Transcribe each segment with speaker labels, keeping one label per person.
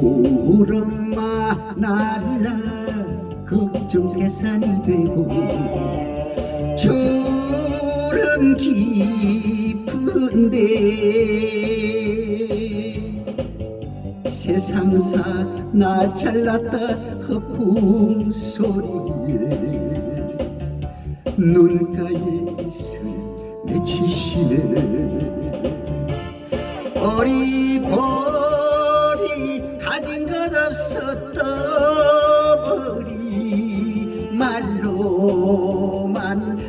Speaker 1: 구름마 날라 걱정 계산이 되고 주름 깊은데 세상사 나 잘났다 허풍 소리에 눈가에 있을 맺히시네 어리버 리 가진 것 없었던 버리 말로만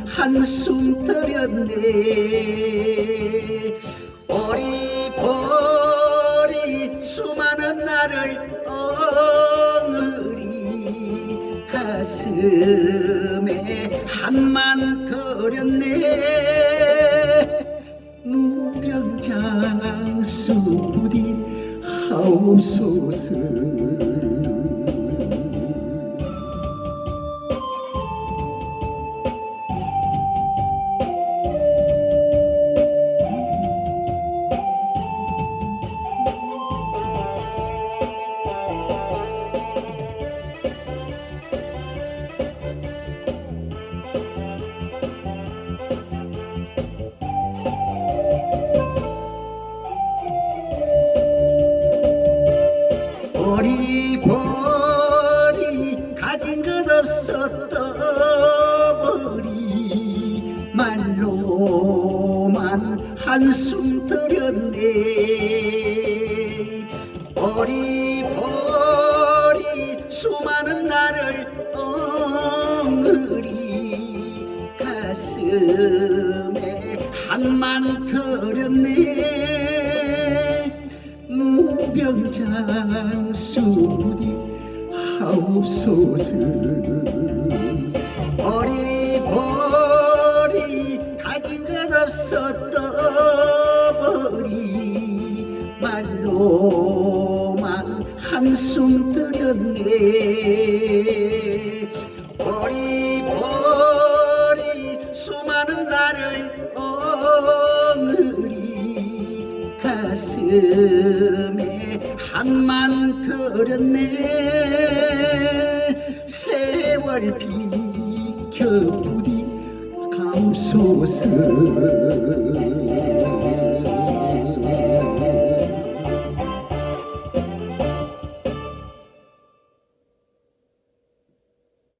Speaker 1: 한숨 들였네. 어리버리 수많은 나를 엉으리 가슴에 한만 들였네 하 옵소서 어리버리 가진 것 없었던 버리 말로만 한숨 들였네. 어리버리 수많은 나를 엉으리 가슴에 한만 들였네 무병장수부디 하옵소서. 어리버리 가진 것 없었던 버리 말로만 한숨 들였네 가슴에 한만 들였네. 세월 비켜 부디 가옵소서